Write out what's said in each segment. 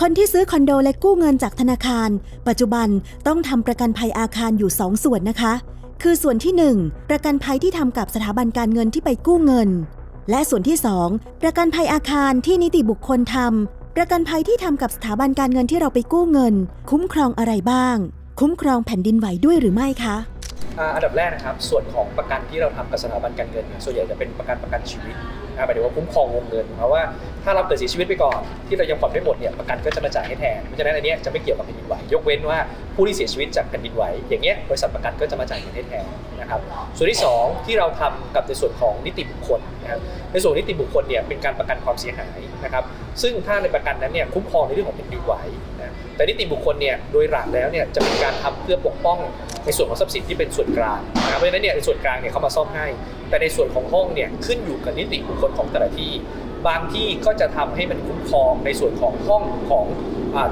คนที่ซื้อคอนโดและกู้เงินจากธนาคาร ปัจจุบันต้องทำประกันภัยอาคารอยู่2ส่วนนะคะ คือส่วนที่ 1 ประกันภัยที่ทำกับสถาบันการเงินที่ไปกู้เงิน และส่วนที่ 2 ประกันภัยอาคารที่นิติบุคคลทำประกันภัยที่ทำกับสถาบันการเงินที่เราไปกู้เงิน คุ้มครองอะไรบ้าง คุ้มครองแผ่นดินไหวด้วยหรือไม่คะ อ่าอันดับแรกนะครับ ส่วนของประกันที่เราทำกับสถาบันการเงินเนี่ยส่วนใหญ่จะเป็นประกันประกันชีวิตนะหมายถึงว่าคุ้มครองวงเงินเพราะว่าถ้าเราเกิดเสียชีวิตไปก่อนที่เรายังผ่อนไม่หมดเนี่ยประกันก็จะมาจ่ายให้แทนเพราะฉะนั้นอันเนี้ยจะไม่เกี่ยวกับแผ่นดินไหวยกเว้นว่าผู้ที่เสียชีวิตจากแผ่นดินไหวอย่างเงี้ยบริษัทประกันก็จะมาจ่ายเงินให้แทนนะครับส่วนที่สองที่เราทำกับในส่วนของนิติบุคคลนะครับในส่วนนิติบุคคลเนี่ยเป็นการประกันความเสียหายนะครับซึ่งถ้าในประกันนั้นเนี่ยคุ้มครองในเรื่องของแผ่นดินไหว แต่นิติบุคคลเนี่ยโดยหลักแล้วเนี่ยจะเป็นการทำเพื่อปกป้องในส่วนของทรัพย์สินที่เป็นส่วนกลางนะครับเพราะฉะนั้นเนี่ยในส่วนกลางเนี่ยเขามาซ่อมให้ แต่ในส่วนของห้องเนี่ยขึ้นอยู่กับนิติบุคคลของแต่ละที่ บางที่ก็จะทำให้มันคุ้มครองในส่วนของห้องของ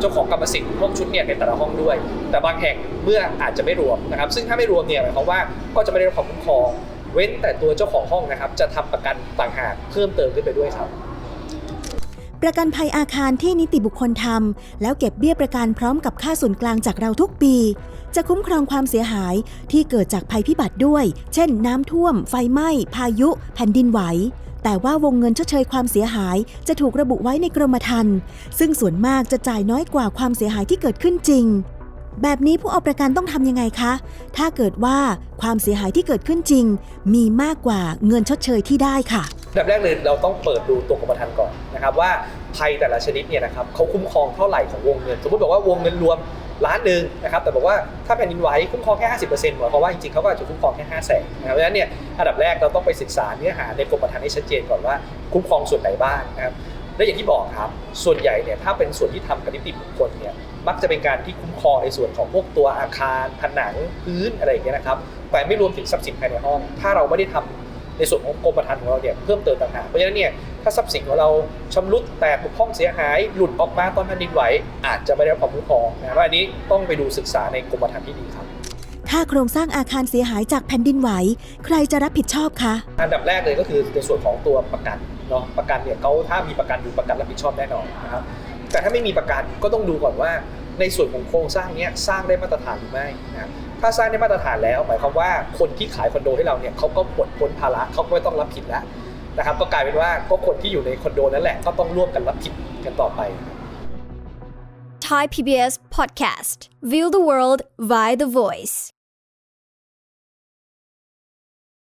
เจ้าของกรรมสิทธิ์ห้องชุดเนี่ยในแต่ละห้องด้วย แต่บางแห่งเมื่ออาจจะไม่รวมนะครับ ซึ่งถ้าไม่รวมเนี่ยหมายความว่าก็จะไม่ได้รับความคุ้มครอง เว้นแต่ตัวเจ้าของห้องนะครับจะทำประกันต่างหากเพิ่มเติมขึ้นไปด้วยครับ ประกันภัยอาคารที่นิติบุคคลทำแล้วเก็บเบี้ยประกันพร้อมกับค่าส่วนกลางจากเราทุกปี จะคุ้มครองความเสียหายที่เกิดจากภัยพิบัติด้วย เช่น น้ำท่วม ไฟไหม้ พายุ แผ่นดินไหว แต่ว่าวงเงินชดเชยความเสียหายจะถูกระบุไว้ในกรมธรรม์ซึ่งส่วนมากจะจ่ายน้อยกว่าความเสียหายที่เกิดขึ้นจริง แบบนี้ผู้เอาประกันต้องทำยังไงคะ ถ้าเกิดว่าความเสียหายที่เกิดขึ้นจริง มีมากกว่าเงินชดเชยที่ได้ค่ะ ดับแรกเลยเราต้องเปิดดูตัวกรมธรรม์ก่อนนะครับว่าภัยแต่ละชนิดเนี่ยนะครับเขาคุ้มครองเท่าไหร่ของวงเงิน สมมติบอกว่าวงเงินรวมล้านหนึ่งนะครับแต่บอกว่าถ้าแผ่นดินไหวคุ้มครองแค่ 50%หมายความว่าจริงๆเขาก็อาจจะคุ้มครองแค่5 0 0แสนนะครับเพราะฉะนั้นเนี่ยอันดับแรกเราต้องไปศึกษาเนื้อหาในกรมธรรม์ให้ชัดเจนก่อนว่าคุ้มครองส่วนไหนบ้างนะครับและอย่างที่บอกครับ ส่วนใหญ่เนี่ยถ้าเป็นส่วนที่ทำกับนิติบุคคลเนี่ยมักจะเป็นการที่คุ้มครองในส่วนของพวกตัวอาคารผนังพื้นอะไรอย่างเงี้ยนะครับแต่ไม่รวมถึงทรัพย์สินภายในห้อง ถ้าเราไม่ได้ทำ ในส่วนของกรมธรรม์ของเราเนี่ยเพิ่มเติมต่างหากเพราะฉะนั้นเนี่ยถ้าทรัพย์สินของเราชำรุดแตกบกพร่องเสียหาย หลุดออกมาตอนแผ่นดินไหวอาจจะไม่ได้รับความคุ้มครองนะครับว่าอันนี้ต้องไปดูศึกษาในกรมธรรม์ที่ดีครับถ้าโครงสร้างอาคารเสียหายจากแผ่นดินไหว ใครจะรับผิดชอบคะ อันดับแรกเลยก็คือในส่วนของตัวประกันเนาะประกันเนี่ยเขาถ้ามีประกันอยู่ประกันรับผิดชอบแน่นอนนะครับแต่ถ้าไม่มีประกันก็ต้องดูก่อนว่า ในส่วนของโครงสร้างเนี้ยสร้างได้มาตรฐานหรือไม่นะครับ ถ้าสร้างได้มาตรฐานแล้วหมายความว่าคนที่ขายคอนโดให้เราเนี่ยเขาก็ปลดพ้นภาระเขาก็ไม่ต้องรับผิดแล้วนะครับก็กลายเป็นว่าก็คนที่อยู่ในคอนโดนั่นแหละก็ต้องร่วมกันรับผิดกันต่อไป Thai PBS Podcast. View the world via the voice.